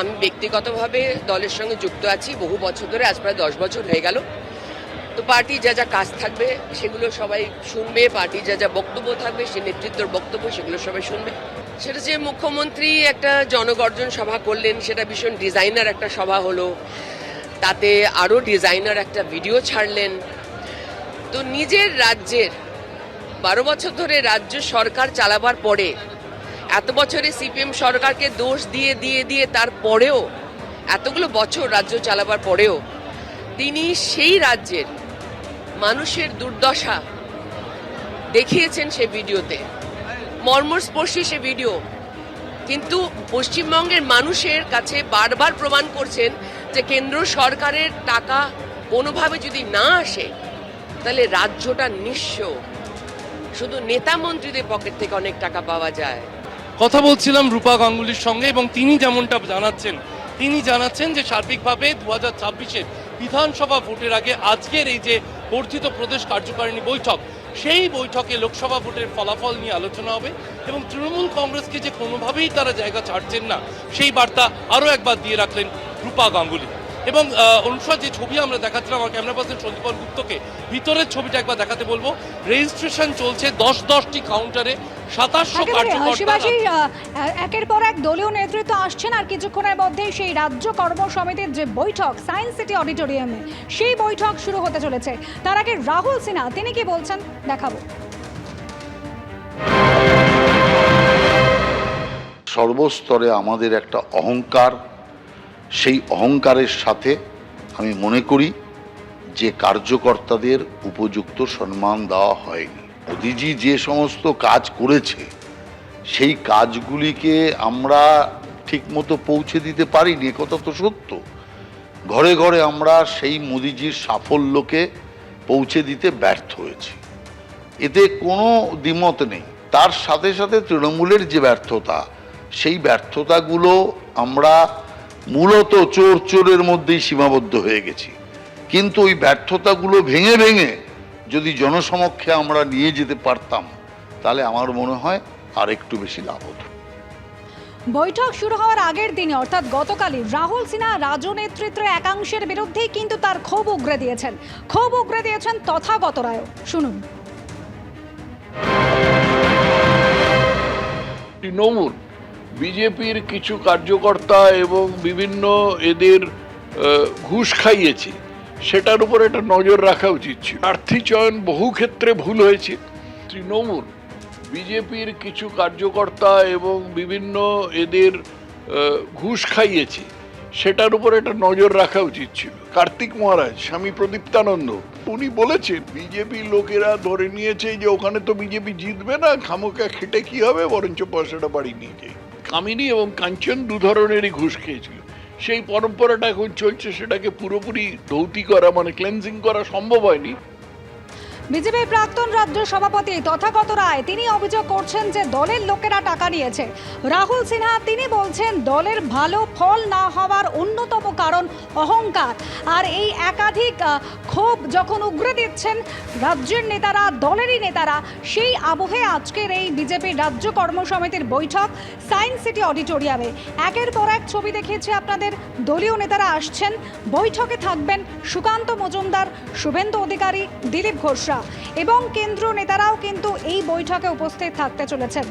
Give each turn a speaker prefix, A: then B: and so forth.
A: আমি ব্যক্তিগতভাবে দলের সঙ্গে যুক্ত আছি। বহু বছর ধরে, আজ প্রায় দশ বছর হয়ে গেল। তো পার্টি যা যা কাজ থাকবে, সেগুলো সবাই শুনবে পার্টি যা যা বক্তব্য থাকবে, সে নেতৃত্বের বক্তব্য, সেগুলো সবাই শুনবে। সেটা যে মুখ্যমন্ত্রী একটা জনগর্জন সভা করলেন, সেটা ভীষণ ডিজাইনার একটা সভা হলো। তাতে আরও ডিজাইনার একটা ভিডিও ছাড়লেন। তো নিজের রাজ্যের, বারো বছর ধরে রাজ্য সরকার চালাবার পরে এত বছরে সিপিএম সরকারকে দোষ দিয়ে দিয়ে দিয়ে তারপরেও, এতগুলো বছর রাজ্য চালাবার পরেও তিনি সেই রাজ্যের মানুষের দুর্দশা দেখিয়েছেন সে ভিডিওতে। মর্মস্পর্শী সে ভিডিও। কিন্তু পশ্চিমবঙ্গের মানুষের কাছে বারবার প্রমাণ করছেন যে কেন্দ্র সরকারের টাকা কোনোভাবে যদি না আসে, তাহলে রাজ্যটা নিঃস্ব। শুধু নেতা মন্ত্রীদের পকেট থেকে অনেক টাকা পাওয়া যায়।
B: কথা বলছিলাম রূপা গাঙ্গুলির সঙ্গে এবং তিনি যেমনটা জানাচ্ছেন, তিনি জানাচ্ছেন যে সার্বিকভাবে দু হাজার ছাব্বিশের বিধানসভা ভোটের আগে আজকের এই যে বর্ধিত প্রদেশ কার্যকারিণী বৈঠক, সেই বৈঠকে লোকসভা ভোটের ফলাফল নিয়ে আলোচনা হবে এবং তৃণমূল কংগ্রেসকে যে কোনোভাবেই তারা জায়গা ছাড়ছেন না, সেই বার্তা আরও একবার দিয়ে রাখলেন রূপা গাঙ্গুলি। এবং আহ, অনুষ্কা যে ছবি আমরা দেখাচ্ছিলাম আমার ক্যামেরা পার্সন সন্দীপন গুপ্তকে ভিতরের ছবিটা একবার দেখাতে বলব। রেজিস্ট্রেশন চলছে দশ দশটি কাউন্টারে সাতাশশো
C: একের পর এক দলীয় নেতৃত্ব আসছেন আর কিছুক্ষণের মধ্যেই সেই রাজ্য কর্ম সমিতির যে বৈঠক সায়েন্স সিটি অডিটোরিয়ামে সেই বৈঠক শুরু হতে চলেছে। তার আগে রাহুল সিনহা তিনি কি বলছেন দেখাবো।
D: সর্বস্তরে আমাদের একটা অহংকার সেই অহংকারের সাথে আমি মনে করি যে কার্যকর্তাদের উপযুক্ত সম্মান দেওয়া হয়নি। মোদিজি যে সমস্ত কাজ করেছে, সেই কাজগুলিকে আমরা ঠিকমতো পৌঁছে দিতে পারিনি, এ কথা তো সত্য। ঘরে ঘরে আমরা সেই মোদিজির সাফল্যকে পৌঁছে দিতে ব্যর্থ হয়েছি। এতে কোনো দ্বিমত নেই। তার সাথে সাথে তৃণমূলের যে ব্যর্থতা, সেই ব্যর্থতাগুলো আমরা মূলত চোর চোরের মধ্যেই সীমাবদ্ধ হয়ে গেছি। কিন্তু ওই ব্যর্থতাগুলো ভেঙে ভেঙে যদি জনসমক্ষে আমরা নিয়ে যেতে পারতাম তাহলে আমার মনে হয় আর একটু বেশি লাভ হতো।
C: বৈঠক শুরু হওয়ার আগের দিনে অর্থাৎ গতকালই রাহুল সিনহা রাজ্য নেতৃত্বের একাংশের বিরুদ্ধেই কিন্তু তার ক্ষোভ উগরে দিয়েছেন। ক্ষোভ উগরে দিয়েছেন তথাগত রায় শুনুন।
E: তৃণমূল বিজেপির কিছু কার্যকর্তা এবং বিভিন্ন এদের ঘুষ খাইয়েছে, সেটার উপর একটা নজর রাখা উচিত ছিল। প্রার্থী চয়ন বহু ক্ষেত্রে ভুল হয়েছে। তৃণমূল, বিজেপির কিছু কার্যকর্তা এবং বিভিন্ন এদের ঘুষ খাইয়েছে, সেটার উপর একটা নজর রাখা উচিত ছিল। কার্তিক মহারাজ, স্বামী প্রদীপ্তানন্দ, উনি বলেছেন, বিজেপি লোকেরা ধরে নিয়েছে যে ওখানে তো বিজেপি জিতবে না খামোকা খেটে কি হবে, বরঞ্চ পয়সাটা বাড়ি নিয়ে যাই কামিনী এবং কাঞ্চন দু ধরনেরই ঘুষ খেয়েছিল। সেই পরম্পরাটা এখন চলছে, সেটাকে পুরোপুরি ধৌতি করা মানে ক্লেন্সিং করা সম্ভব হয়নি।
C: বিজেপির প্রাক্তন রাজ্য সভাপতি তথাগত রায়, তিনি অভিযোগ করছেন যে দলের লোকেরা টাকা নিয়েছে। রাহুল সিনহা, তিনি বলছেন দলের ভালো ফল না হওয়ার অন্যতম কারণ অহংকার। আর এই একাধিক ক্ষোভ যখন উগরে দিচ্ছেন রাজ্যের নেতারা, দলেরই নেতারা, সেই আবহে আজকের এই বিজেপির রাজ্য কর্মসমিতির বৈঠক সায়েন্স সিটি অডিটোরিয়ামে। একের পর এক ছবি দেখিয়েছে আপনাদের, দলীয় নেতারা আসছেন। বৈঠকে থাকবেন সুকান্ত মজুমদার, শুভেন্দু অধিকারী, দিলীপ ঘোষরা। এবং কেন্দ্র নেতারাও কিন্তু এই বৈঠকে উপস্থিত থাকতে চলেছেন।